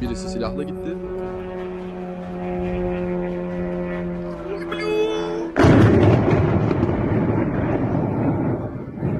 Birisi silahla gitti.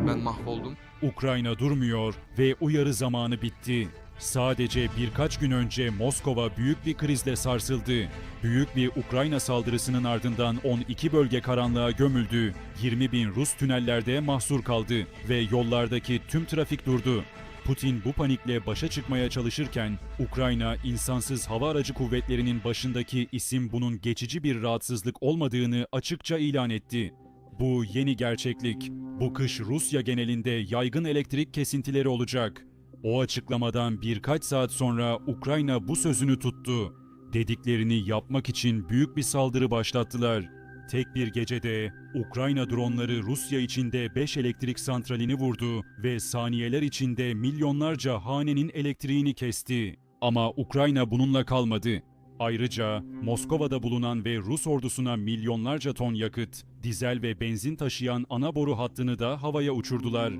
Ben mahvoldum. Ukrayna durmuyor ve uyarı zamanı bitti. Sadece birkaç gün önce Moskova büyük bir krizle sarsıldı. Büyük bir Ukrayna saldırısının ardından 12 bölge karanlığa gömüldü. 20 bin Rus tünellerde mahsur kaldı ve yollardaki tüm trafik durdu. Putin bu panikle başa çıkmaya çalışırken Ukrayna insansız hava aracı kuvvetlerinin başındaki isim bunun geçici bir rahatsızlık olmadığını açıkça ilan etti. Bu yeni gerçeklik. Bu kış Rusya genelinde yaygın elektrik kesintileri olacak. O açıklamadan birkaç saat sonra Ukrayna bu sözünü tuttu. Dediklerini yapmak için büyük bir saldırı başlattılar. Tek bir gecede Ukrayna dronları Rusya içinde 5 elektrik santralini vurdu ve saniyeler içinde milyonlarca hanenin elektriğini kesti. Ama Ukrayna bununla kalmadı. Ayrıca Moskova'da bulunan ve Rus ordusuna milyonlarca ton yakıt, dizel ve benzin taşıyan ana boru hattını da havaya uçurdular.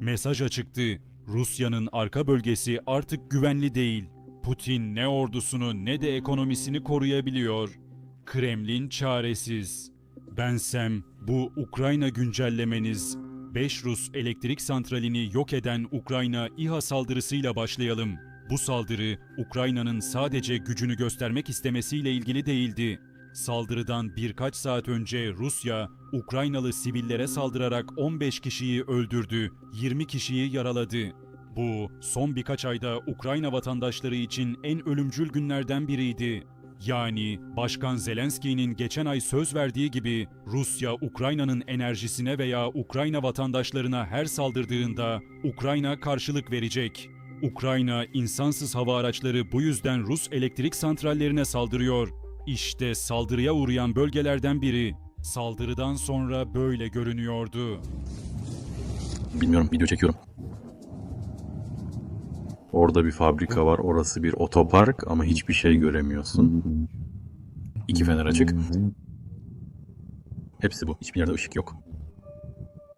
Mesaj açıktı. Rusya'nın arka bölgesi artık güvenli değil. Putin ne ordusunu ne de ekonomisini koruyabiliyor. Kremlin çaresiz. Bensem bu Ukrayna güncellemeniz 5 Rus elektrik santralini yok eden Ukrayna İHA saldırısıyla başlayalım. Bu saldırı Ukrayna'nın sadece gücünü göstermek istemesiyle ilgili değildi. Saldırıdan birkaç saat önce Rusya, Ukraynalı sivillere saldırarak 15 kişiyi öldürdü, 20 kişiyi yaraladı. Bu son birkaç ayda Ukrayna vatandaşları için en ölümcül günlerden biriydi. Yani Başkan Zelenski'nin geçen ay söz verdiği gibi Rusya Ukrayna'nın enerjisine veya Ukrayna vatandaşlarına her saldırdığında Ukrayna karşılık verecek. Ukrayna insansız hava araçları bu yüzden Rus elektrik santrallerine saldırıyor. İşte saldırıya uğrayan bölgelerden biri. Saldırıdan sonra böyle görünüyordu. Bilmiyorum video çekiyorum. Orada bir fabrika var, orası bir otopark ama hiçbir şey göremiyorsun. İki fener açık. Hepsi bu. Hiçbir yerde ışık yok.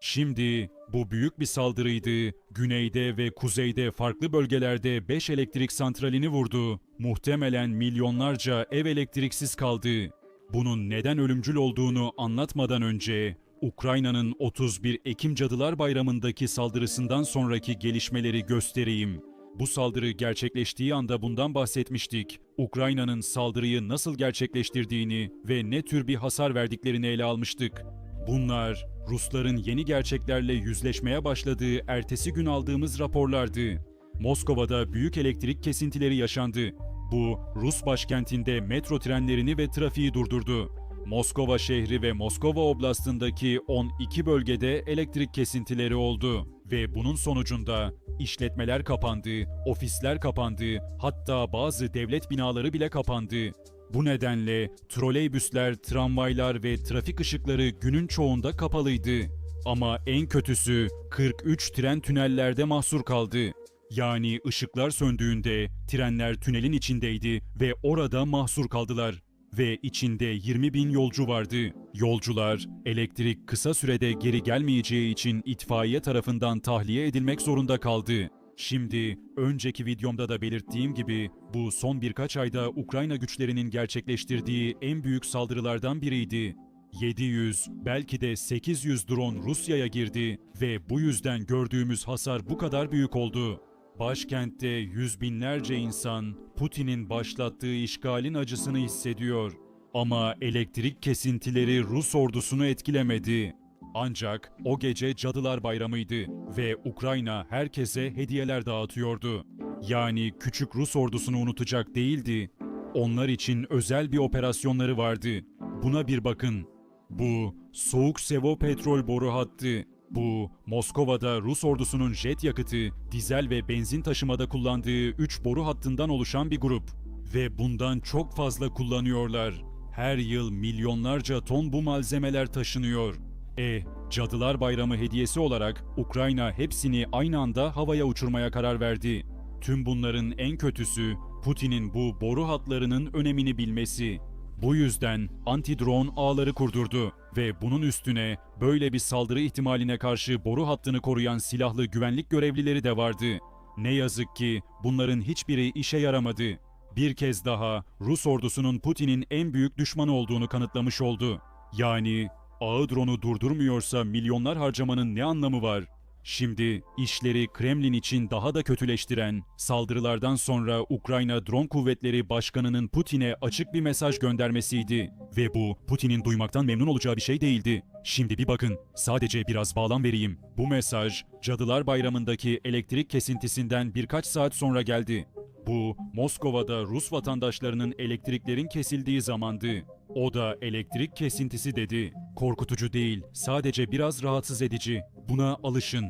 Şimdi bu büyük bir saldırıydı. Güneyde ve kuzeyde farklı bölgelerde 5 elektrik santralini vurdu. Muhtemelen milyonlarca ev elektriksiz kaldı. Bunun neden ölümcül olduğunu anlatmadan önce Ukrayna'nın 31 Ekim Cadılar Bayramı'ndaki saldırısından sonraki gelişmeleri göstereyim. Bu saldırı gerçekleştiği anda bundan bahsetmiştik. Ukrayna'nın saldırıyı nasıl gerçekleştirdiğini ve ne tür bir hasar verdiklerini ele almıştık. Bunlar Rusların yeni gerçeklerle yüzleşmeye başladığı ertesi gün aldığımız raporlardı. Moskova'da büyük elektrik kesintileri yaşandı. Bu Rus başkentinde metro trenlerini ve trafiği durdurdu. Moskova şehri ve Moskova oblastındaki 12 bölgede elektrik kesintileri oldu ve bunun sonucunda işletmeler kapandı, ofisler kapandı, hatta bazı devlet binaları bile kapandı. Bu nedenle troleybüsler, tramvaylar ve trafik ışıkları günün çoğunda kapalıydı. Ama en kötüsü 43 tren tünellerde mahsur kaldı. Yani ışıklar söndüğünde trenler tünelin içindeydi ve orada mahsur kaldılar. Ve içinde 20 bin yolcu vardı. Yolcular elektrik kısa sürede geri gelmeyeceği için itfaiye tarafından tahliye edilmek zorunda kaldı. Şimdi önceki videomda da belirttiğim gibi bu son birkaç ayda Ukrayna güçlerinin gerçekleştirdiği en büyük saldırılardan biriydi. 700 belki de 800 drone Rusya'ya girdi ve bu yüzden gördüğümüz hasar bu kadar büyük oldu. Başkentte yüz binlerce insan Putin'in başlattığı işgalin acısını hissediyor. Ama elektrik kesintileri Rus ordusunu etkilemedi. Ancak o gece Cadılar Bayramı'ydı ve Ukrayna herkese hediyeler dağıtıyordu. Yani küçük Rus ordusunu unutacak değildi. Onlar için özel bir operasyonları vardı. Buna bir bakın. Bu Soğuk Sevo petrol boru hattı. Bu Moskova'da Rus ordusunun jet yakıtı, dizel ve benzin taşımada kullandığı 3 boru hattından oluşan bir grup. Ve bundan çok fazla kullanıyorlar. Her yıl milyonlarca ton bu malzemeler taşınıyor. E, Cadılar Bayramı hediyesi olarak Ukrayna hepsini aynı anda havaya uçurmaya karar verdi. Tüm bunların en kötüsü Putin'in bu boru hatlarının önemini bilmesi. Bu yüzden anti-drone ağları kurdurdu ve bunun üstüne böyle bir saldırı ihtimaline karşı boru hattını koruyan silahlı güvenlik görevlileri de vardı. Ne yazık ki bunların hiçbiri işe yaramadı. bir kez daha Rus ordusunun Putin'in en büyük düşmanı olduğunu kanıtlamış oldu. Yani ağı drone'u durdurmuyorsa milyonlar harcamanın ne anlamı var? Şimdi işleri Kremlin için daha da kötüleştiren, saldırılardan sonra Ukrayna Drone Kuvvetleri Başkanı'nın Putin'e açık bir mesaj göndermesiydi. Ve bu Putin'in duymaktan memnun olacağı bir şey değildi. Şimdi bir bakın, sadece biraz bağlam vereyim. Bu mesaj, Cadılar Bayramı'ndaki elektrik kesintisinden birkaç saat sonra geldi. Bu, Moskova'da Rus vatandaşlarının elektriklerin kesildiği zamandı. O da elektrik kesintisi dedi. Korkutucu değil, sadece biraz rahatsız edici. Buna alışın.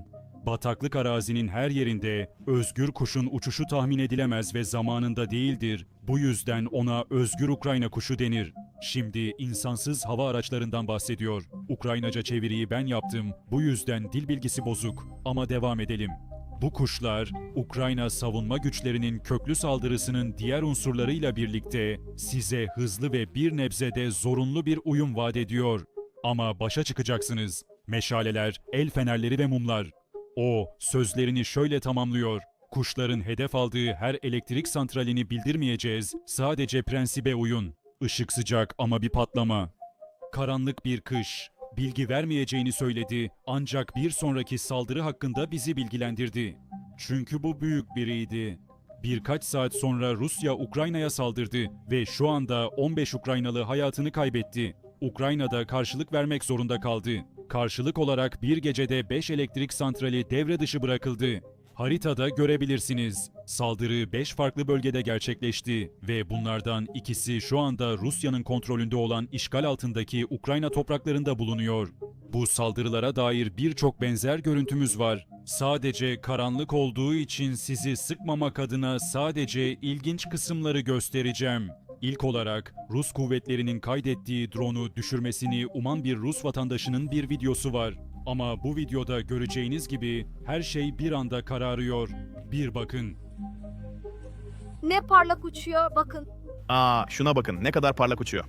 Bataklık arazinin her yerinde özgür kuşun uçuşu tahmin edilemez ve zamanında değildir. Bu yüzden ona özgür Ukrayna kuşu denir. Şimdi insansız hava araçlarından bahsediyor. Ukraynaca çeviriyi ben yaptım. Bu yüzden dil bilgisi bozuk. Ama devam edelim. Bu kuşlar, Ukrayna savunma güçlerinin köklü saldırısının diğer unsurlarıyla birlikte size hızlı ve bir nebzede zorunlu bir uyum vaat ediyor. Ama başa çıkacaksınız. Meşaleler, el fenerleri ve mumlar. O, sözlerini şöyle tamamlıyor. Kuşların hedef aldığı her elektrik santralini bildirmeyeceğiz, sadece prensibe uyun. Işık sıcak ama bir patlama. Karanlık bir kış. Bilgi vermeyeceğini söyledi ancak bir sonraki saldırı hakkında bizi bilgilendirdi. Çünkü bu büyük biriydi. Birkaç saat sonra Rusya Ukrayna'ya saldırdı ve şu anda 15 Ukraynalı hayatını kaybetti. Ukrayna'da karşılık vermek zorunda kaldı. Karşılık olarak bir gecede 5 elektrik santrali devre dışı bırakıldı. Haritada görebilirsiniz. Saldırı 5 farklı bölgede gerçekleşti ve bunlardan ikisi şu anda Rusya'nın kontrolünde olan işgal altındaki Ukrayna topraklarında bulunuyor. Bu saldırılara dair birçok benzer görüntümüz var. Sadece karanlık olduğu için sizi sıkmamak adına sadece ilginç kısımları göstereceğim. İlk olarak Rus kuvvetlerinin kaydettiği drone'u düşürmesini uman bir Rus vatandaşının bir videosu var. Ama bu videoda göreceğiniz gibi her şey bir anda kararıyor. Bir bakın. Ne parlak uçuyor bakın. Aa şuna bakın ne kadar parlak uçuyor.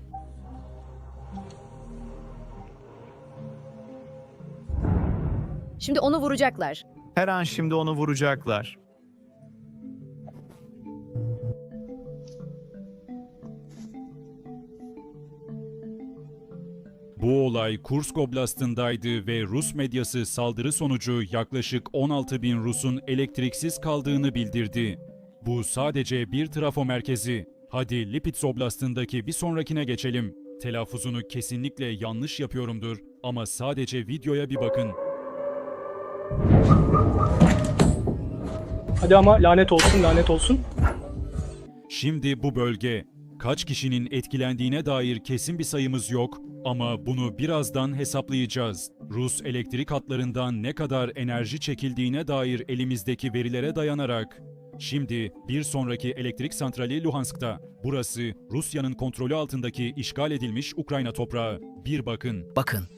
Şimdi onu vuracaklar. Her an şimdi onu vuracaklar. Bu olay Kursk Oblast'ındaydı ve Rus medyası saldırı sonucu yaklaşık 16 bin Rus'un elektriksiz kaldığını bildirdi. Bu sadece bir trafo merkezi. Hadi Lipetsk Oblast'ındaki bir sonrakine geçelim. Telaffuzunu kesinlikle yanlış yapıyorumdur ama sadece videoya bir bakın. Hadi ama lanet olsun lanet olsun. Şimdi bu bölge. Kaç kişinin etkilendiğine dair kesin bir sayımız yok ama bunu birazdan hesaplayacağız. Rus elektrik hatlarından ne kadar enerji çekildiğine dair elimizdeki verilere dayanarak. Şimdi bir sonraki elektrik santrali Luhansk'ta. Burası Rusya'nın kontrolü altındaki işgal edilmiş Ukrayna toprağı. Bir bakın. Bakın.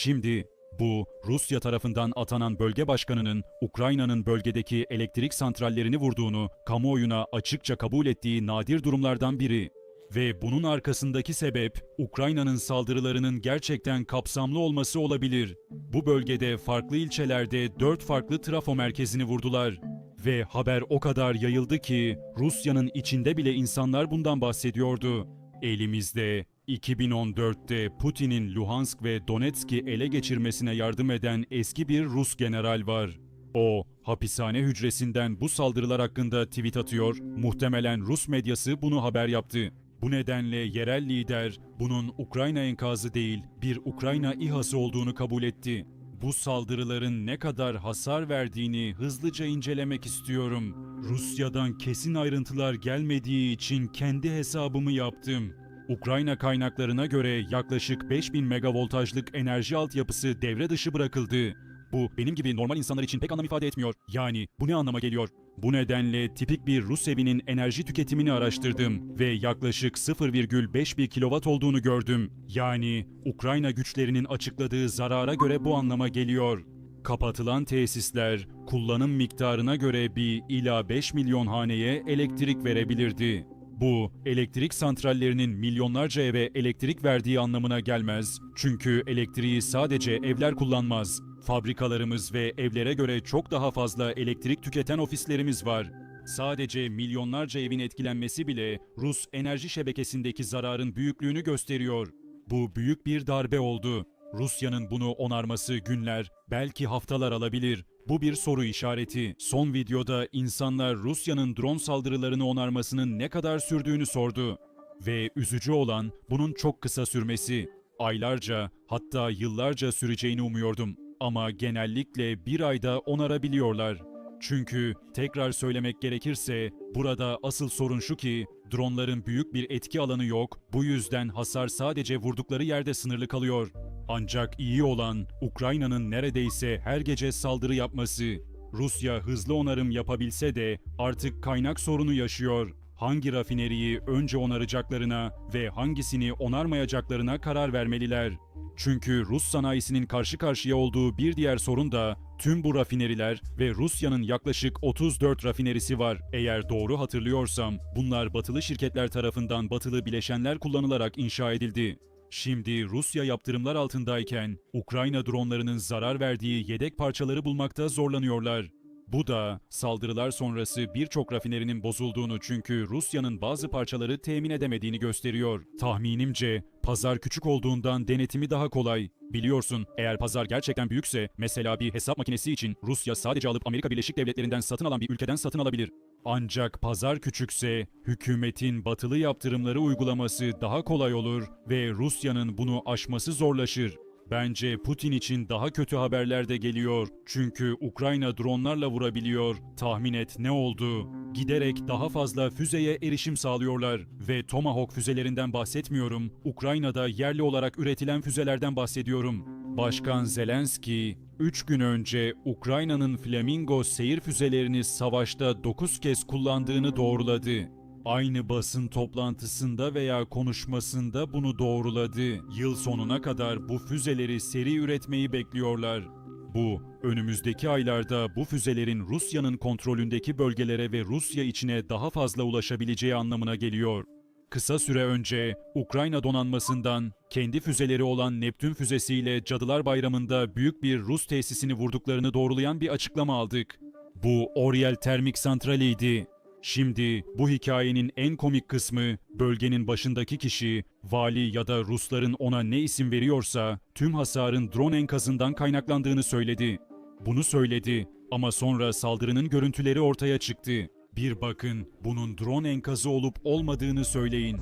Şimdi bu Rusya tarafından atanan bölge başkanının Ukrayna'nın bölgedeki elektrik santrallerini vurduğunu kamuoyuna açıkça kabul ettiği nadir durumlardan biri. Ve bunun arkasındaki sebep Ukrayna'nın saldırılarının gerçekten kapsamlı olması olabilir. Bu bölgede farklı ilçelerde 4 farklı trafo merkezini vurdular. Ve haber o kadar yayıldı ki Rusya'nın içinde bile insanlar bundan bahsediyordu. Elimizde 2014'te Putin'in Luhansk ve Donetsk'i ele geçirmesine yardım eden eski bir Rus general var. O, hapishane hücresinden bu saldırılar hakkında tweet atıyor, muhtemelen Rus medyası bunu haber yaptı. Bu nedenle yerel lider bunun Ukrayna enkazı değil, bir Ukrayna İHA'sı olduğunu kabul etti. Bu saldırıların ne kadar hasar verdiğini hızlıca incelemek istiyorum. Rusya'dan kesin ayrıntılar gelmediği için kendi hesabımı yaptım. Ukrayna kaynaklarına göre yaklaşık 5000 megavoltajlık enerji altyapısı devre dışı bırakıldı. Bu benim gibi normal insanlar için pek anlam ifade etmiyor. Yani bu ne anlama geliyor? Bu nedenle tipik bir Rus evinin enerji tüketimini araştırdım ve yaklaşık 0,5 bir kilowatt olduğunu gördüm. Yani Ukrayna güçlerinin açıkladığı zarara göre bu anlama geliyor. Kapatılan tesisler kullanım miktarına göre bir ila 5 milyon haneye elektrik verebilirdi. Bu, elektrik santrallerinin milyonlarca eve elektrik verdiği anlamına gelmez. Çünkü elektriği sadece evler kullanmaz. Fabrikalarımız ve evlere göre çok daha fazla elektrik tüketen ofislerimiz var. Sadece milyonlarca evin etkilenmesi bile Rus enerji şebekesindeki zararın büyüklüğünü gösteriyor. Bu büyük bir darbe oldu. Rusya'nın bunu onarması günler, belki haftalar alabilir. Bu bir soru işareti. Son videoda insanlar Rusya'nın drone saldırılarını onarmasının ne kadar sürdüğünü sordu. Ve üzücü olan bunun çok kısa sürmesi. Aylarca hatta yıllarca süreceğini umuyordum. Ama genellikle bir ayda onarabiliyorlar. Çünkü tekrar söylemek gerekirse burada asıl sorun şu ki dronların büyük bir etki alanı yok. Bu yüzden hasar sadece vurdukları yerde sınırlı kalıyor. Ancak iyi olan Ukrayna'nın neredeyse her gece saldırı yapması. Rusya hızlı onarım yapabilse de artık kaynak sorunu yaşıyor. Hangi rafineriyi önce onaracaklarına ve hangisini onarmayacaklarına karar vermeliler. Çünkü Rus sanayisinin karşı karşıya olduğu bir diğer sorun da tüm bu rafineriler ve Rusya'nın yaklaşık 34 rafinerisi var. Eğer doğru hatırlıyorsam bunlar batılı şirketler tarafından batılı bileşenler kullanılarak inşa edildi. Şimdi Rusya yaptırımlar altındayken Ukrayna dronlarının zarar verdiği yedek parçaları bulmakta zorlanıyorlar. Bu da saldırılar sonrası birçok rafinerinin bozulduğunu çünkü Rusya'nın bazı parçaları temin edemediğini gösteriyor. Tahminimce pazar küçük olduğundan denetimi daha kolay. Biliyorsun eğer pazar gerçekten büyükse mesela bir hesap makinesi için Rusya sadece alıp Amerika Birleşik Devletleri'nden satın alan bir ülkeden satın alabilir. Ancak pazar küçükse hükümetin batılı yaptırımları uygulaması daha kolay olur ve Rusya'nın bunu aşması zorlaşır. Bence Putin için daha kötü haberler de geliyor. Çünkü Ukrayna dronlarla vurabiliyor. Tahmin et ne oldu? Giderek daha fazla füzeye erişim sağlıyorlar. Ve Tomahawk füzelerinden bahsetmiyorum. Ukrayna'da yerli olarak üretilen füzelerden bahsediyorum. Başkan Zelenski 3 gün önce Ukrayna'nın Flamingo seyir füzelerini savaşta 9 kez kullandığını doğruladı. Aynı basın toplantısında veya konuşmasında bunu doğruladı. Yıl sonuna kadar bu füzeleri seri üretmeyi bekliyorlar. Bu, önümüzdeki aylarda bu füzelerin Rusya'nın kontrolündeki bölgelere ve Rusya içine daha fazla ulaşabileceği anlamına geliyor. Kısa süre önce Ukrayna donanmasından kendi füzeleri olan Neptün füzesiyle Cadılar Bayramı'nda büyük bir Rus tesisini vurduklarını doğrulayan bir açıklama aldık. Bu Oriel Termik Santrali'ydi. Şimdi bu hikayenin en komik kısmı bölgenin başındaki kişi, vali ya da Rusların ona ne isim veriyorsa tüm hasarın drone enkazından kaynaklandığını söyledi. Bunu söyledi ama sonra saldırının görüntüleri ortaya çıktı. Bir bakın bunun drone enkazı olup olmadığını söyleyin.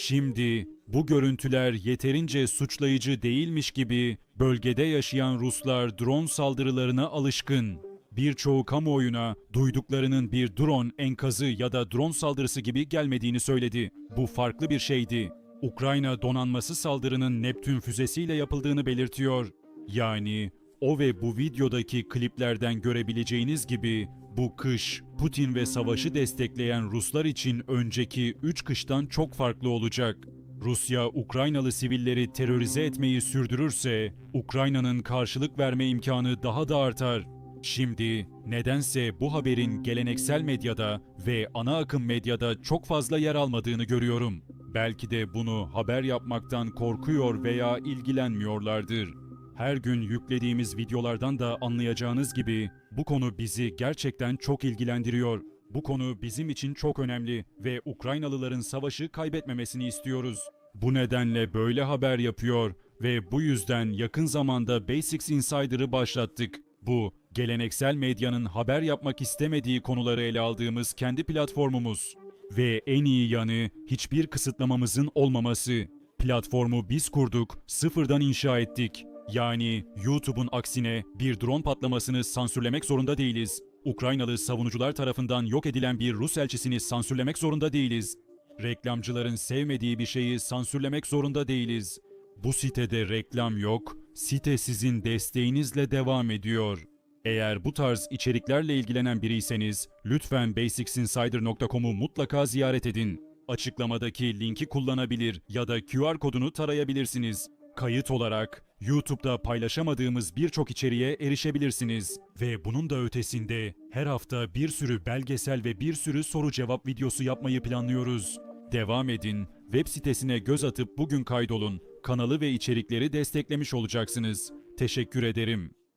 Şimdi bu görüntüler yeterince suçlayıcı değilmiş gibi bölgede yaşayan Ruslar drone saldırılarına alışkın. Birçoğu kamuoyuna duyduklarının bir drone enkazı ya da drone saldırısı gibi gelmediğini söyledi. Bu farklı bir şeydi. Ukrayna donanması saldırının Neptün füzesiyle yapıldığını belirtiyor. Yani o ve bu videodaki kliplerden görebileceğiniz gibi bu kış Putin ve savaşı destekleyen Ruslar için önceki 3 kıştan çok farklı olacak. Rusya Ukraynalı sivilleri terörize etmeyi sürdürürse Ukrayna'nın karşılık verme imkanı daha da artar. Şimdi nedense bu haberin geleneksel medyada ve ana akım medyada çok fazla yer almadığını görüyorum. Belki de bunu haber yapmaktan korkuyor veya ilgilenmiyorlardır. Her gün yüklediğimiz videolardan da anlayacağınız gibi bu konu bizi gerçekten çok ilgilendiriyor. Bu konu bizim için çok önemli ve Ukraynalıların savaşı kaybetmemesini istiyoruz. Bu nedenle böyle haber yapıyor ve bu yüzden yakın zamanda Basics Insider'ı başlattık. Bu, geleneksel medyanın haber yapmak istemediği konuları ele aldığımız kendi platformumuz. Ve en iyi yanı hiçbir kısıtlamamızın olmaması. Platformu biz kurduk, sıfırdan inşa ettik. Yani YouTube'un aksine bir drone patlamasını sansürlemek zorunda değiliz. Ukraynalı savunucular tarafından yok edilen bir Rus elçisini sansürlemek zorunda değiliz. Reklamcıların sevmediği bir şeyi sansürlemek zorunda değiliz. Bu sitede reklam yok, site sizin desteğinizle devam ediyor. Eğer bu tarz içeriklerle ilgilenen biriyseniz lütfen basicsinsider.com'u mutlaka ziyaret edin. Açıklamadaki linki kullanabilir ya da QR kodunu tarayabilirsiniz. Kayıt olarak YouTube'da paylaşamadığımız birçok içeriğe erişebilirsiniz. Ve bunun da ötesinde her hafta bir sürü belgesel ve bir sürü soru cevap videosu yapmayı planlıyoruz. Devam edin, web sitesine göz atıp bugün kaydolun. Kanalı ve içerikleri desteklemiş olacaksınız. Teşekkür ederim.